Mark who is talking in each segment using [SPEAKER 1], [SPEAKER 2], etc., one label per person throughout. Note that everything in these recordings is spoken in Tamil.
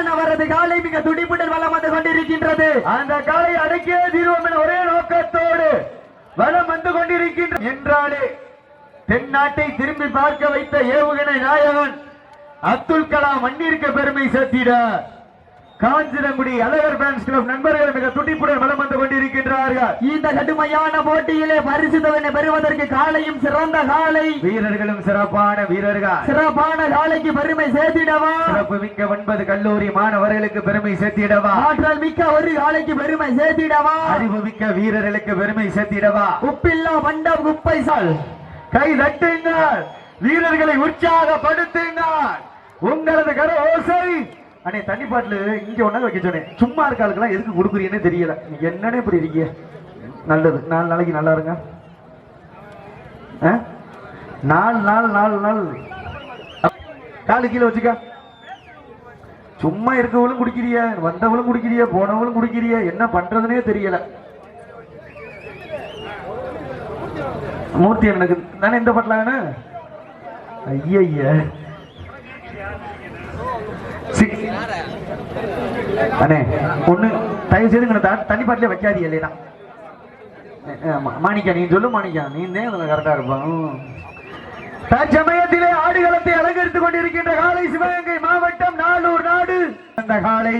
[SPEAKER 1] கிருஷ்ணன் அவரது காலை மிக துடிப்புடன் வலம் வந்து கொண்டிருக்கின்றது.
[SPEAKER 2] அந்த காலை அடக்கியே தீர்வோம் என ஒரே நோக்கத்தோடு வலம் வந்து கொண்டிருக்கின்ற என்றாலே தென்னாட்டை திரும்பி பார்க்க வைத்த ஏவுகணை நாயகன் அப்துல் கலாம் மண்ணிற்கு பெருமை சேர்த்திட காஞ்சிரங்குடி அழகர் பேன்ஸ் கிளப் நண்பர்கள் மிக துடிப்புடன் வலம் வந்து கொண்டிருக்கின்றார்கள்.
[SPEAKER 1] இந்த கடுமையான போட்டியிலே பரிசு பெறுவதற்கு காலையும் சிறந்த காலை.
[SPEAKER 2] வீரர்களும் சிறப்பான வீரர்கள்.
[SPEAKER 1] சிறப்பான காலைக்கு பெருமை சேர்த்திடவா?
[SPEAKER 2] சிறப்பு மிக்க ஒன்பது கல்லூரி மாணவர்களுக்கு பெருமை சேர்த்திடவா?
[SPEAKER 1] ஆற்றல் மிக்க ஒரு காலைக்கு பெருமை சேர்த்திடவா?
[SPEAKER 2] அறிவு மிக்க வீரர்களுக்கு பெருமை சேர்த்திடவா?
[SPEAKER 1] உப்பில்லா பண்டம் குப்பை சால்.
[SPEAKER 2] கை தட்டுங்கள். வீரர்களை உற்சாகப்படுத்துங்கள். உங்களது கர ஓசை அண்ணே தண்ணி பாட்டில் இங்கே ஒன்றா வைக்க சொன்னேன். சும்மா இருக்காளுக்கெல்லாம் எதுக்கு கொடுக்குறீங்கன்னு தெரியல. என்னன்னே இப்படி இருக்கீங்க நல்லது. நாலு நாளைக்கு நல்லா இருங்க. ஆ? நாலு நாள் நாலு நாள் காலு கீழே வச்சுக்க. சும்மா இருக்கவளும் குடிக்கிறிய? வந்தவளும் குடிக்கிறிய? போனவளும் குடிக்கிறிய? என்ன பண்றதுனே தெரியல. மூர்த்தி எனக்கு தானே எந்த பட்டலாங்கண்ணா ஐய அண்ணே ஒண்ணு தயவு செய்து இங்க த- தண்ணி பாட்டிலே வைக்காதீங்க இல்லையா மாணிக்கா நீ சொல்லு மாணிக்கா. நீ தான் கரெக்டா இருப்பான் தற்சமயத்திலே ஆடுகளத்தை அலங்கரித்துக் கொண்டிருக்கின்ற காலை சிவகங்கை மாவட்டம் நாலூர் நாடு. அந்த காலை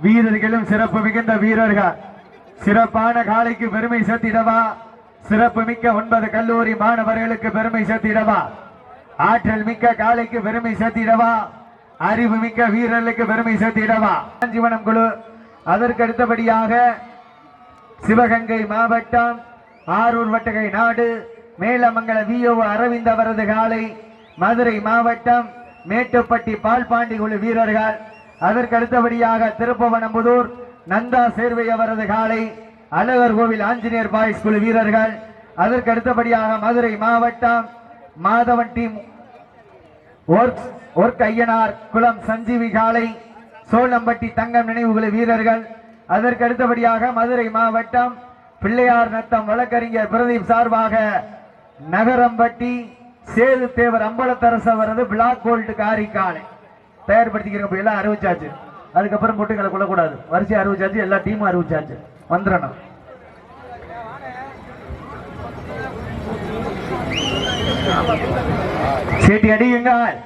[SPEAKER 2] வீரர்களும் சிறப்பு மிகுந்த வீரர்கள். சிறப்பான காலைக்கு பெருமை சேர்த்திடவா? சிறப்பு மிக்க ஒன்பது கல்லூரி மாணவர்களுக்கு பெருமை சேர்த்திடவா? ஆற்றல் மிக்க காலைக்கு பெருமை சேர்த்திடவா? அறிவு மிக்க வீரர்களுக்கு பெருமை சேர்த்திடவா? ஜீவனம் குழு அதற்கு அடுத்தபடியாக சிவகங்கை மாவட்டம் ஆரூர் வட்டகை நாடு மேலமங்கல விஓ அரவிந்த் அவரது காலை மதுரை மாவட்டம் மேட்டுப்பட்டி பால்பாண்டி குழு வீரர்கள். அதற்கு அடுத்தபடியாக திருப்பவனம்புதூர் நந்தா சேர்வை அவரது காலை அழகர் கோவில் ஆஞ்சநேயர் பாய்ஸ் குழு வீரர்கள். அதற்கு அடுத்தபடியாக மதுரை மாவட்டம் Madhavan team work work Ayyanar Kulam Sanjeevi காலை சோழம்பட்டி தங்கம் நினைவுகளை வீரர்கள். அதற்கு அடுத்தபடியாக மதுரை மாவட்டம் பிள்ளையார் நத்தம் வழக்கறிஞர் பிரதீப் சார்பாக நகரம்பட்டி சேது தேவர் அம்பலத்தரசு அவரது பிளாக் கோல்டு காரி காலை தயார்படுத்திக்கிறோம் எல்லாம் அறிவிச்சாச்சு அதுக்கப்புறம் போட்டுங்களை கொள்ளக்கூடாது வரிசை அறிவிச்சாச்சு எல்லா டீமும் அறிவிச்சாச்சு வந்துடணும். சீட்டி அடியுங்கள்.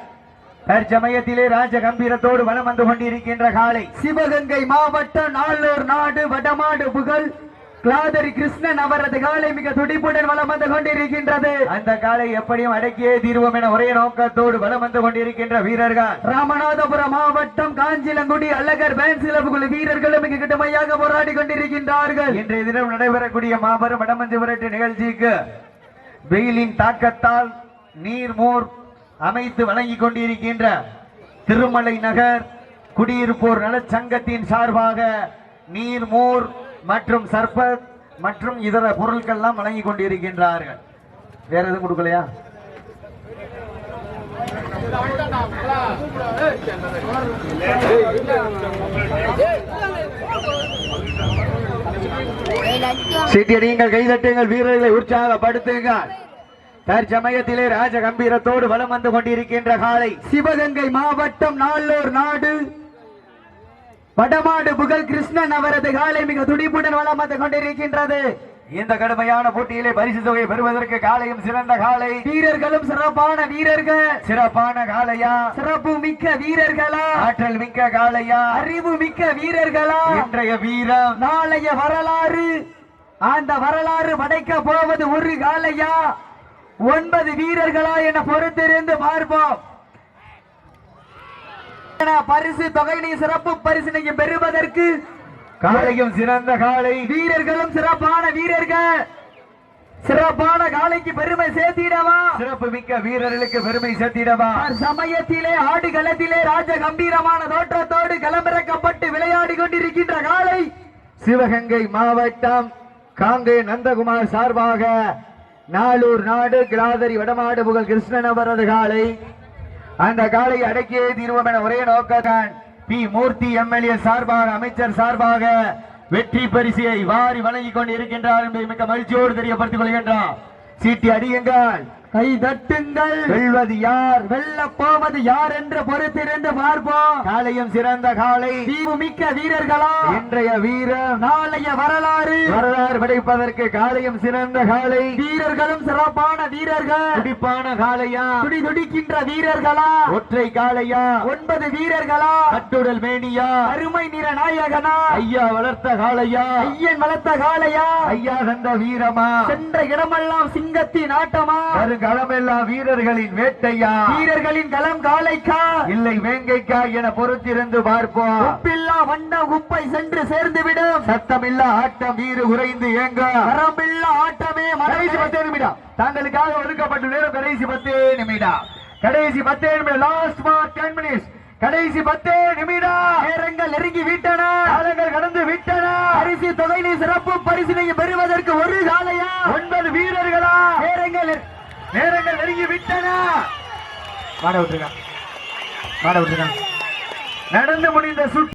[SPEAKER 2] தற்சமயத்திலே ராஜ கம்பீரத்தோடு வலம் வந்து கொண்டிருக்கின்ற காலை.
[SPEAKER 1] சிவகங்கை மாவட்டம் நாளூர் நாடு வடமாடு புகழ். கிளாதரி கிருஷ்ணன் அவரது காலை மிக துடிப்புடன் வலம் வந்து கொண்டிருக்கின்றது.
[SPEAKER 2] அந்த காலை எப்படியும் அடக்கியே தீர்வோம் என ஒரே நோக்கத்தோடு வலம் வந்து கொண்டிருக்கின்ற வீரர்கள்.
[SPEAKER 1] ராமநாதபுரம் மாவட்டம் காஞ்சிலங்குடி அழகர் பேன்சிலப்பு குழு வீரர்களும் மிக கடுமையாக போராடி கொண்டிருக்கின்றார்கள்.
[SPEAKER 2] இன்றைய தினம் நடைபெறக்கூடிய மாபெரும் வடமஞ்சு விரட்டு நிகழ்ச்சிக்கு வெயிலின் தாக்கத்தால் நீர்மோர் அமைத்து வழங்கிக் கொண்டிருக்கின்ற திருமலை நகர் குடியிருப்போர் நலச்சங்கத்தின் சார்பாக நீர்மோர் மற்றும் சர்பத் மற்றும் இதர பொருட்கள் எல்லாம் வழங்கிக் கொண்டிருக்கின்றார்கள். வேற எதுவும் கொடுக்கலையா? சீட்டியடியுங்கள் கைதட்டுங்கள் வீரர்களை உற்சாகப்படுத்துங்கள். தற்சமயத்திலே ராஜ கம்பீரத்தோடு வலம் வந்து கொண்டிருக்கின்ற காலை
[SPEAKER 1] சிவகங்கை மாவட்டம் நாளூர் நாடு. வடமாடு புகழ் கிருஷ்ணன் அவரது காலை மிக துடிப்புடன் வளம் வந்து கொண்டிருக்கின்றது.
[SPEAKER 2] இந்த கடுமையான போட்டியிலே பரிசு தொகை பெறுவதற்கு காலையும் சிறந்த காலை.
[SPEAKER 1] வீரர்களும் சிறப்பான வீரர்கள்.
[SPEAKER 2] சிறப்பான காலையா?
[SPEAKER 1] சிறப்பு மிக்க வீரர்களா?
[SPEAKER 2] ஆற்றல் மிக்க காலையா?
[SPEAKER 1] அறிவு மிக்க வீரர்களா?
[SPEAKER 2] இன்றைய வீரம்.
[SPEAKER 1] நாளைய வரலாறு. அந்த வரலாறு படைக்க போவது ஒரு காலையா? ஒன்பது வீரர்களா என பொறுத்திருந்து பார்ப்போம். பரிசு தொகையினை சிறப்பு பரிசினையும் பெறுவதற்கு
[SPEAKER 2] காலையும் சிறந்த காலை
[SPEAKER 1] வீரர்களும் சிறப்பான வீரர்கள். சிறப்பான காலைக்கு பெருமை சேர்த்திடவா?
[SPEAKER 2] சிறப்பு மிக்க வீரர்களுக்கு பெருமை சேர்த்திடவா?
[SPEAKER 1] சமயத்திலே ஆடுகளத்திலே ராஜ கம்பீரமான தோற்றத்தோடு களமிறக்கப்பட்டு விளையாடி கொண்டிருக்கின்ற காலை
[SPEAKER 2] சிவகங்கை மாவட்டம் காங்கை நந்தகுமார் சார்பாக நாளூர் நாடு கிளாதரி வடமாடு புகழ் கிருஷ்ணன் அவரது காலை அந்த காலை அடக்கியே தீர்வோம் என ஒரே நோக்கத்தான் பி. மூர்த்தி எம்எல்ஏ சார்பாக அமைச்சர் சார்பாக வெற்றி பரிசியை வாரி வழங்கிக் கொண்டு இருக்கின்றார் என்பதை மிக்க மகிழ்ச்சியோடு தெரியப்படுத்திக் கொள்கின்றார் சீட்டி அடியுங்கள்.
[SPEAKER 1] கை தட்டுங்கள்.
[SPEAKER 2] வெல்வது யார்?
[SPEAKER 1] வெல்ல போவது யார் என்று பொறுத்திருந்து பார்ப்போம்.
[SPEAKER 2] காளையும் சிறந்த காளை
[SPEAKER 1] தீவு மிக்க வீரர்களா?
[SPEAKER 2] இன்றைய வீரர்
[SPEAKER 1] நாளைய வரலாறு.
[SPEAKER 2] வரலாறு படைப்பதற்கு காளையும் சிறந்த காளை
[SPEAKER 1] வீரர்களும் சிறப்பான வீரர்கள்.
[SPEAKER 2] துடிப்பான காளையா
[SPEAKER 1] துடி துடிக்கின்ற வீரர்களா?
[SPEAKER 2] ஒற்றை காளையா
[SPEAKER 1] ஒன்பது வீரர்களா?
[SPEAKER 2] கட்டுடல் மேனியா?
[SPEAKER 1] அருமை நிற நாயகனா?
[SPEAKER 2] ஐயா வளர்த்த காளையா
[SPEAKER 1] ஐயன் வளர்த்த காளையா
[SPEAKER 2] ஐயா தந்த வீரமா?
[SPEAKER 1] சென்ற இடமெல்லாம் சிங்கத்தின் ஆட்டமா?
[SPEAKER 2] வருகளமெல்லாம் வீரர்களின் வேட்டையா?
[SPEAKER 1] வீரர்களின் களம் காளைக்கா?
[SPEAKER 2] இல்லை வேங்கைக்கா என பொறுத்திருந்து பார்ப்போம்.
[SPEAKER 1] உப்பில்லா வண்ண உப்பை சென்று சேர்ந்து விடும்
[SPEAKER 2] சத்தமில்லா ஆட்டம் வீறு குறைந்து ஏங்க
[SPEAKER 1] வரம்பில்லா ஆட்டமே
[SPEAKER 2] கடைசி
[SPEAKER 1] மறைந்து
[SPEAKER 2] பத்தே நிமிடம். தாங்களுக்காக ஒதுக்கப்பட்ட நேரம் கடைசி பத்தே நிமிடம். கடைசி பத்தே நிமிடம். லாஸ்ட் மார்க் டென் மினிட்ஸ் கடைசி பத்தே நிமிடம்.
[SPEAKER 1] நேரங்கள் நெருங்கி விட்டன.
[SPEAKER 2] காலங்கள் கடந்து விட்டன.
[SPEAKER 1] பரிசு தொகையினை சிறப்பு பரிசினை பெறுவதற்கு ஒரு காலையா?
[SPEAKER 2] ஒன்பது வீரர்களா?
[SPEAKER 1] நேரங்கள்
[SPEAKER 2] நேரங்கள் நெருங்கி விட்டன. மாட விட்டுருங்க. மாட விட்டுருங்க. நடந்து முடிந்த சுற்று